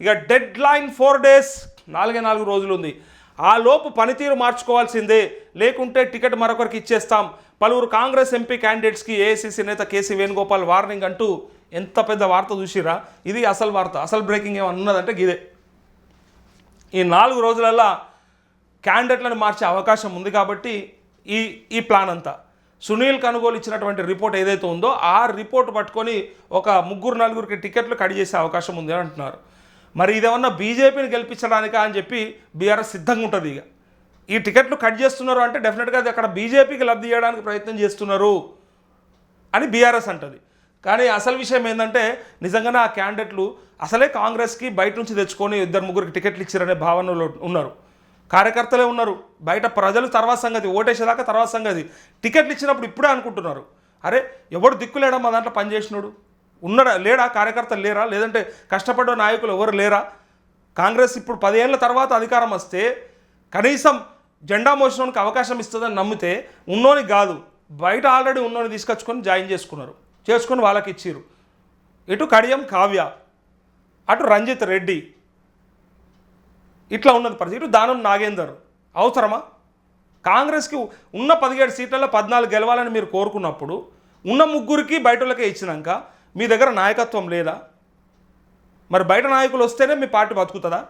ఇక dead line four days నాలుగే నాలుగు రోజులు ఉంది ఆ లోపు పనితీరు మార్చుకోవాల్సిందే. లేకుంటే టికెట్ మరొకరికి ఇచ్చేస్తాం. పలువురు కాంగ్రెస్ ఎంపీ క్యాండిడేట్స్కి ఏఐసీసీ నేత కేసీ వేణుగోపాల్ వార్నింగ్ అంటూ ఎంత పెద్ద వార్త చూసిరా ఇది అసలు వార్త. అసలు బ్రేకింగ్ ఏమన్నదంటే ఉన్నదంటే ఇదే ఈ నాలుగు రోజులల్లా క్యాండిడేట్లను మార్చే అవకాశం ఉంది కాబట్టి ఈ ఈ ప్లాన్ అంతా. సునీల్ కనుగోలు ఇచ్చినటువంటి రిపోర్ట్ ఏదైతే ఉందో ఆ రిపోర్ట్ పట్టుకొని ఒక ముగ్గురు నలుగురికి టికెట్లు కట్ చేసే అవకాశం ఉంది అని అంటున్నారు. మరి ఇదేమన్నా బీజేపీని గెలిపించడానికా అని చెప్పి బీఆర్ఎస్ సిద్ధంగా ఉంటుంది ఇక. ఈ టికెట్లు కట్ చేస్తున్నారు అంటే డెఫినెట్గా అది అక్కడ బీజేపీకి లబ్ధి చేయడానికి ప్రయత్నం చేస్తున్నారు అని బీఆర్ఎస్ అంటుంది. కానీ అసలు విషయం ఏంటంటే నిజంగానే ఆ క్యాండిడేట్లు అసలే కాంగ్రెస్కి బయట నుంచి తెచ్చుకొని ఇద్దరు ముగ్గురికి టికెట్లు ఇచ్చారనే భావనలో ఉన్నారు. కార్యకర్తలే ఉన్నారు. బయట ప్రజలు తర్వాత సంగతి ఓటేసేదాకా తర్వాత సంగతి. టికెట్లు ఇచ్చినప్పుడు ఇప్పుడే అనుకుంటున్నారు. అరే ఎవడు దిక్కులేడా మా దాంట్లో పనిచేసినాడు? ఉన్నాడా? లేడా? కార్యకర్తలు లేరా? లేదంటే కష్టపడ్డ నాయకులు ఎవరు లేరా? కాంగ్రెస్ ఇప్పుడు పదేళ్ళ తర్వాత అధికారం వస్తే కనీసం జెండా మోసడానికి అవకాశం ఇస్తుందని నమ్మితే ఉన్నోని కాదు బయట ఆల్రెడీ ఉన్నోని తీసుకొచ్చుకొని జాయిన్ చేసుకున్నారు. చేసుకొని వాళ్ళకి ఇచ్చిర్రు. ఇటు కడియం కావ్య అటు రంజిత్ రెడ్డి. ఇట్లా ఉన్నది పరిస్థితి. ఇటు దానం నాగేందర్. అవసరమా? కాంగ్రెస్కి ఉన్న పదిహేడు సీట్లలో పద్నాలుగు గెలవాలని మీరు కోరుకున్నప్పుడు ఉన్న ముగ్గురికి బయట ఇచ్చినాక మీ దగ్గర నాయకత్వం లేదా? మరి బయట నాయకులు వస్తేనే మీ పార్టీ బతుకుతుందా?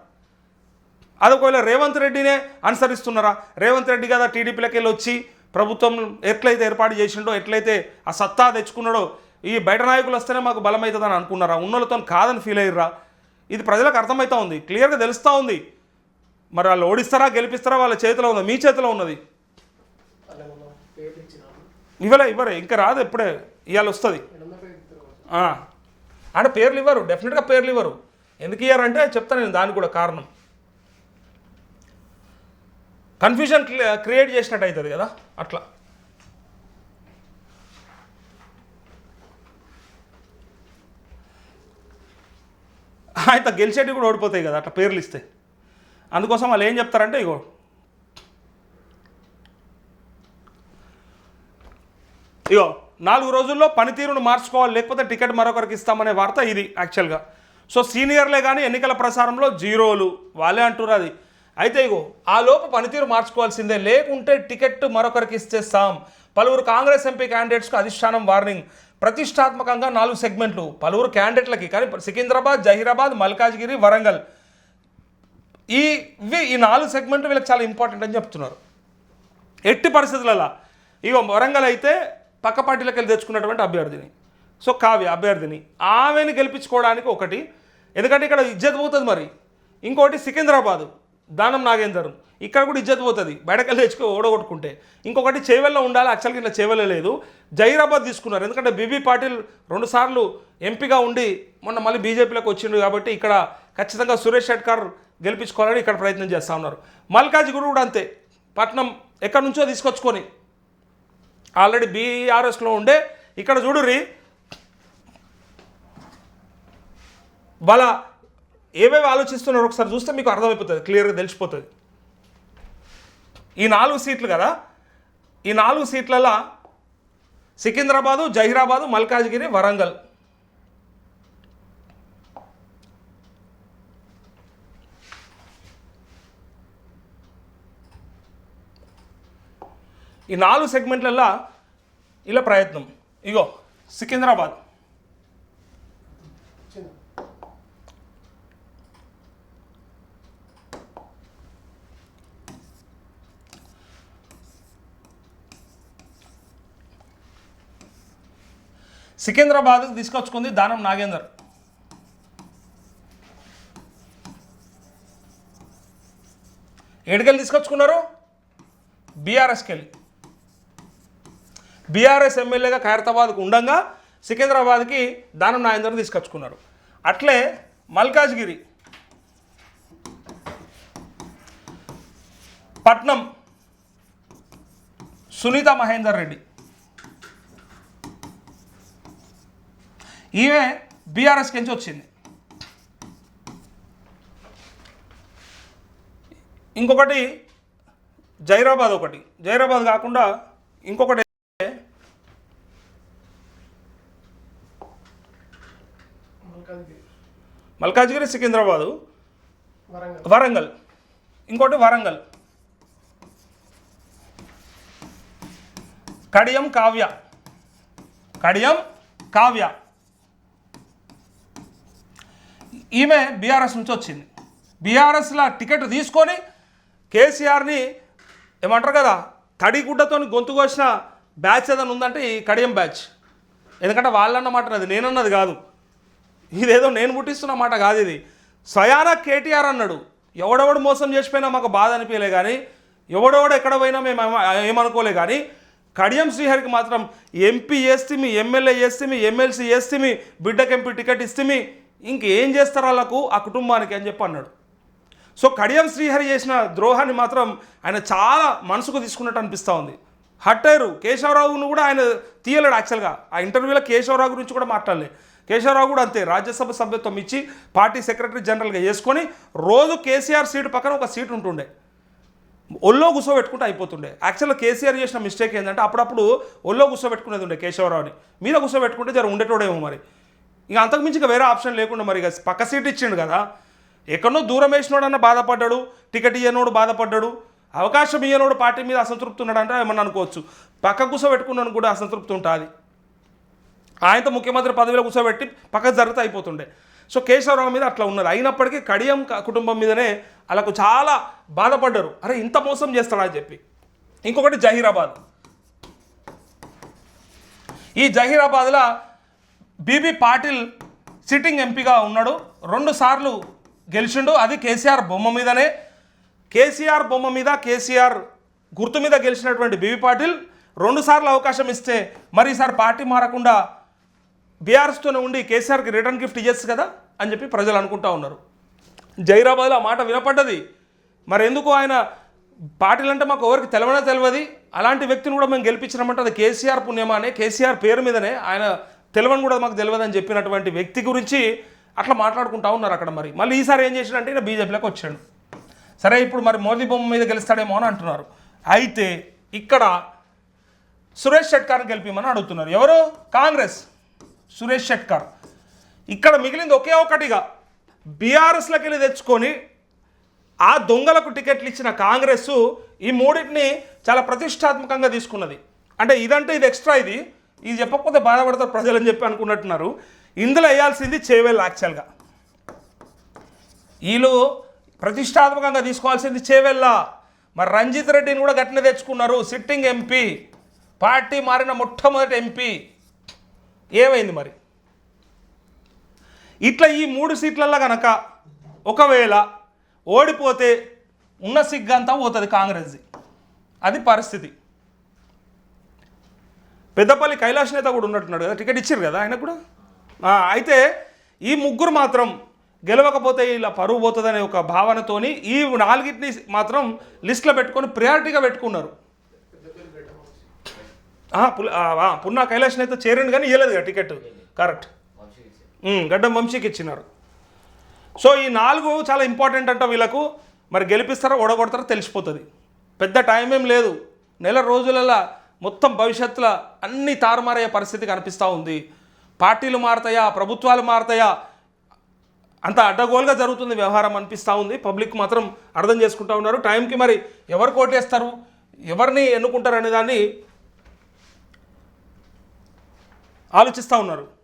అది ఒకవేళ రేవంత్ రెడ్డినే అనుసరిస్తున్నారా? రేవంత్ రెడ్డి కదా టీడీపీలోకి వెళ్ళి వచ్చి ప్రభుత్వం ఎట్లయితే ఏర్పాటు చేసిండో ఎట్లయితే ఆ సత్తా తెచ్చుకున్నాడో ఈ బయట నాయకులు వస్తేనే మాకు బలం అవుతుందని అనుకున్నారా? ఉన్నోళ్ళతో కాదని ఫీల్ అయ్యారా ఇది ప్రజలకు అర్థమవుతా ఉంది క్లియర్గా తెలుస్తూ ఉంది. మరి వాళ్ళు ఓడిస్తారా గెలిపిస్తారా వాళ్ళ చేతిలో ఉంది? మీ చేతిలో ఉన్నది. ఇవ్వలే ఇవ్వరే ఇంకా రాదు ఎప్పుడే ఇవాళ వస్తుంది. అంటే పేర్లు ఇవ్వరు డెఫినెట్గా పేర్లు ఇవ్వరు. ఎందుకు ఇయ్యారంటే చెప్తాను నేను దానికి కూడా కారణం. కన్ఫ్యూజన్ క్రియేట్ చేసినట్టు అవుతుంది కదా అట్లా. ఆయన గెలిచేటివి కూడా ఓడిపోతాయి కదా అట్లా పేర్లు ఇస్తే. అందుకోసం వాళ్ళు ఏం చెప్తారంటే ఇగో. ఇగో నాలుగు రోజుల్లో పనితీరును మార్చుకోవాలి లేకపోతే టికెట్ మరొకరికి ఇస్తామనే వార్త ఇది యాక్చువల్గా సో సీనియర్లే కానీ ఎన్నికల ప్రసారంలో జీరోలు వాళ్ళే అంటున్నారు అది. అయితే ఇగో ఆ లోపు పనితీరు మార్చుకోవాల్సిందే లేకుంటే టికెట్ మరొకరికి ఇచ్చేస్తాం. పలువురు కాంగ్రెస్ ఎంపీ క్యాండిడేట్స్కు అధిష్టానం వార్నింగ్ ప్రతిష్టాత్మకంగా నాలుగు సెగ్మెంట్లు పలువురు క్యాండిడేట్లకి కానీ సికింద్రాబాద్ జహీరాబాద్ మల్కాజ్గిరి వరంగల్. ఈ ఇవి ఈ నాలుగు సెగ్మెంట్లు వీళ్ళకి చాలా ఇంపార్టెంట్ అని చెప్తున్నారు. ఎట్టి పరిస్థితులలో ఇగో వరంగల్ అయితే పక్క పార్టీలకు వెళ్ళి తెచ్చుకున్నటువంటి అభ్యర్థిని. సో కావ్య అభ్యర్థిని. ఆమెను గెలిపించుకోవడానికి ఒకటి ఎందుకంటే ఇక్కడ ఇజ్జత్ పోతుంది మరి. ఇంకోటి సికింద్రాబాదు దానం నాగేందర్. ఇక్కడ కూడా ఇజ్జత్ పోతుంది. బయటకెళ్ళి తెచ్చుకో ఓడగొట్టుకుంటే. ఇంకొకటి చేవెల్లో ఉండాలి? యాక్చువల్గా ఇట్లా చేవెల లేదు. జైరాబాద్ తీసుకున్నారు. ఎందుకంటే బీబీ పాటిల్ రెండుసార్లు ఎంపీగా ఉండి మొన్న మళ్ళీ బీజేపీలోకి వచ్చిండు కాబట్టి ఇక్కడ ఖచ్చితంగా సురేష్ షెట్కర్ గెలిపించుకోవాలని ఇక్కడ ప్రయత్నం చేస్తూ ఉన్నారు. మల్కాజ్గిరి కూడా అంతే. పట్నం ఎక్కడి నుంచో తీసుకొచ్చుకొని ఆల్రెడీ బీఆర్ఎస్లో ఉండే. ఇక్కడ చూడుర్రి. వాళ్ళ ఏవేవి ఆలోచిస్తున్నారో ఒకసారి చూస్తే మీకు అర్థమైపోతుంది క్లియర్గా తెలిసిపోతుంది. ఈ నాలుగు సీట్లు కదా ఈ నాలుగు సీట్లలో సికింద్రాబాదు జహీరాబాదు మల్కాజ్గిరి వరంగల్ ఈ నాలుగు సెగ్మెంట్లల్లో ఇలా ప్రయత్నం. ఇగో సికింద్రాబాద్. సికింద్రాబాద్ తీసుకొచ్చుకుంది దానం నాగేందర్. ఏడుకెళ్ళి తీసుకొచ్చుకున్నారు? బీఆర్ఎస్కి వెళ్ళి బీఆర్ఎస్ ఎమ్మెల్యేగా ఖైరతాబాద్కు ఉండగా సికింద్రాబాద్కి దానం నాయందర్ తీసుకొచ్చుకున్నారు. అట్లే మల్కాజ్గిరి పట్నం సునీత మహేందర్ రెడ్డి. ఈమె బీఆర్ఎస్ నుంచి వచ్చింది. ఇంకొకటి జైరాబాద్ ఒకటి. జైరాబాద్ కాకుండా ఇంకొకటి మల్కాజ్గిరి సికింద్రాబాదు వరంగల్. వరంగల్ ఇంకోటి వరంగల్. కడియం కావ్య. కడియం కావ్య. ఈమె బీఆర్ఎస్ నుంచి వచ్చింది. బీఆర్ఎస్లో టికెట్ తీసుకొని కేసీఆర్ని ఏమంటారు కదా తడిగుడ్డతో గొంతు కోసిన బ్యాచ్ ఏదైనా ఉందంటే ఈ కడియం బ్యాచ్. ఎందుకంటే వాళ్ళన్నమాట అది నేనన్నది కాదు. ఇదేదో నేను పుట్టిస్తున్న మాట కాదు ఇది. స్వయాన కేటీఆర్ అన్నాడు ఎవడెవడు మోసం చేసిపోయినా మాకు బాధ అనిపించలే కానీ ఎవడెవడు ఎక్కడ పోయినా మేము ఏమనుకోలే కానీ కడియం శ్రీహరికి మాత్రం ఎంపీ చేస్తేమి ఎమ్మెల్యే చేస్తేమి ఎమ్మెల్సీ చేస్తేమి బిడ్డకి ఎంపీ టికెట్ ఇస్తేమి ఇంకేం చేస్తారు వాళ్ళకు ఆ కుటుంబానికి అని చెప్పి అన్నాడు. సో కడియం శ్రీహరి చేసిన ద్రోహాన్ని మాత్రం ఆయన చాలా మనసుకు తీసుకున్నట్టు అనిపిస్తూ ఉంది. హట్ కేశవరావును కూడా ఆయన తీయలేడు యాక్చువల్గా ఆ ఇంటర్వ్యూలో కేశవరావు గురించి కూడా మాట్లాడలే. కేశవరావు కూడా అంతే రాజ్యసభ సభ్యత్వం ఇచ్చి పార్టీ సెక్రటరీ జనరల్గా చేసుకొని రోజు కేసీఆర్ సీటు పక్కన ఒక సీట్ ఉంటుండే. ఒళ్ళో కూర్చోబెట్టుకుంటే అయిపోతుండే. యాక్చువల్గా కేసీఆర్ చేసిన మిస్టేక్ ఏంటంటే అప్పుడప్పుడు ఒళ్ళో కూర్చోబెట్టుకునేది ఉండే కేశవరావుని. మీద కూర్చోబెట్టుకుంటే జర ఉండేటోడేమో మరి. ఇక అంతకుమించి ఇక వేరే ఆప్షన్ లేకుండా మరి ఇక పక్క సీట్ ఇచ్చిండు కదా. ఎక్కడో దూరం వేసినోడన్న బాధపడ్డాడు టికెట్ ఇయ్యనోడు బాధపడ్డాడు అవకాశం ఇయ్యనోడు పార్టీ మీద అసంతృప్తి ఉన్నాడంటే ఏమన్నా అనుకోవచ్చు. పక్క కూర్చోబెట్టుకున్నాను కూడా అసంతృప్తి ఉంటుంది. ఆయనతో ముఖ్యమంత్రి పదవిలో కూర్చోబెట్టి పక్క జరిగితే అయిపోతుండే. సో కేశవరావు మీద అట్లా ఉన్నది. అయినప్పటికీ కడియం కుటుంబం మీదనే వాళ్ళకు చాలా బాధపడ్డారు. అరే ఇంత మోసం చేస్తాడా అని చెప్పి. ఇంకొకటి జహీరాబాద్. ఈ జహీరాబాద్లో బీబీ పాటిల్ సిట్టింగ్ ఎంపీగా ఉన్నాడు. రెండు సార్లు గెలిచిండు. అది కేసీఆర్ బొమ్మ మీదనే. కేసీఆర్ బొమ్మ మీద కేసీఆర్ గుర్తు మీద గెలిచినటువంటి బీబీ పాటిల్ రెండుసార్లు అవకాశం ఇస్తే మరి ఈసారి పార్టీ మారకుండా బీఆర్ఎస్తోనే ఉండి కేసీఆర్కి రిటర్న్ గిఫ్ట్ ఇవ్వచ్చు కదా అని చెప్పి ప్రజలు అనుకుంటా ఉన్నారు. జైరాబాద్లో ఆ మాట వినపడ్డది. మరి ఎందుకు ఆయన పార్టీలు అంటే మాకు ఎవరికి తెలవనే తెలియదు అలాంటి వ్యక్తిని కూడా మేము గెలిపించినామంటే అది కేసీఆర్ పుణ్యమా అనే కేసీఆర్ పేరు మీదనే ఆయన తెలవని కూడా మాకు తెలియదు అని చెప్పినటువంటి వ్యక్తి గురించి అట్లా మాట్లాడుకుంటా ఉన్నారు అక్కడ మరి. మళ్ళీ ఈసారి ఏం చేసినంటే ఈయన బీజేపీలోకి వచ్చాడు. సరే ఇప్పుడు మరి మోదీ బొమ్మ మీద గెలుస్తాడేమో అని అంటున్నారు. అయితే ఇక్కడ సురేష్ షెట్కార్ని గెలిపిమని అడుగుతున్నారు. ఎవరు? కాంగ్రెస్. సురేష్ షెట్కర్ ఇక్కడ మిగిలింది ఒకే ఒకటిగా బీఆర్ఎస్లోకి వెళ్ళి తెచ్చుకొని ఆ దొంగలకు టికెట్లు ఇచ్చిన కాంగ్రెస్ ఈ మూడింటిని చాలా ప్రతిష్టాత్మకంగా తీసుకున్నది. అంటే ఇదంటే ఇది ఎక్స్ట్రా ఇది. ఇది చెప్పకపోతే బాధపడతారు ప్రజలు అని చెప్పి అనుకున్నట్టున్నారు. ఇందులో వేయాల్సింది చేవేళ్ళు యాక్చువల్గా. వీళ్ళు ప్రతిష్టాత్మకంగా తీసుకోవాల్సింది చేవెళ్ళ. మరి రంజిత్ రెడ్డిని కూడా గట్టిన తెచ్చుకున్నారు. Sitting MP. పార్టీ మారిన మొట్టమొదటి ఎంపీ. ఏమైంది మరి? ఇట్లా ఈ మూడు సీట్లలో కనుక ఒకవేళ ఓడిపోతే ఉన్న సిగ్గంతా పోతుంది కాంగ్రెస్ది. అది పరిస్థితి. పెద్దపల్లి కైలాష్ నేత కూడా ఉన్నట్టున్నాడు కదా టికెట్ ఇచ్చారు కదా ఆయన కూడా? అయితే ఈ ముగ్గురు మాత్రం గెలవకపోతే ఇలా పరువు పోతుందనే ఒక భావనతోని ఈ నాలుగింటిని మాత్రం లిస్ట్లో పెట్టుకొని ప్రియారిటీగా పెట్టుకున్నారు. పున్నా కైలాష్ అయితే చేరండి కానీ ఇవ్వలేదు కదా టికెట్. కరెక్ట్ గడ్డం వంశీకి ఇచ్చినారు. సో ఈ నాలుగు చాలా ఇంపార్టెంట్ అంట వీళ్ళకు. మరి గెలిపిస్తారో ఓడగొడతారో తెలిసిపోతుంది. పెద్ద టైం ఏం లేదు. నెల రోజులలో మొత్తం భవిష్యత్తులో అన్ని తారుమారయ్యే పరిస్థితి కనిపిస్తూ ఉంది. పార్టీలు మారతాయా ప్రభుత్వాలు మారతాయా? అంత అడ్డగోలుగా జరుగుతుంది వ్యవహారం అనిపిస్తూ ఉంది. పబ్లిక్ మాత్రం అర్థం చేసుకుంటా ఉన్నారు. టైంకి మరి ఎవరు కోటేస్తారు? ఎవరిని ఎన్నుకుంటారు అనే దాన్ని ఆలోచిస్తూ ఉన్నారు.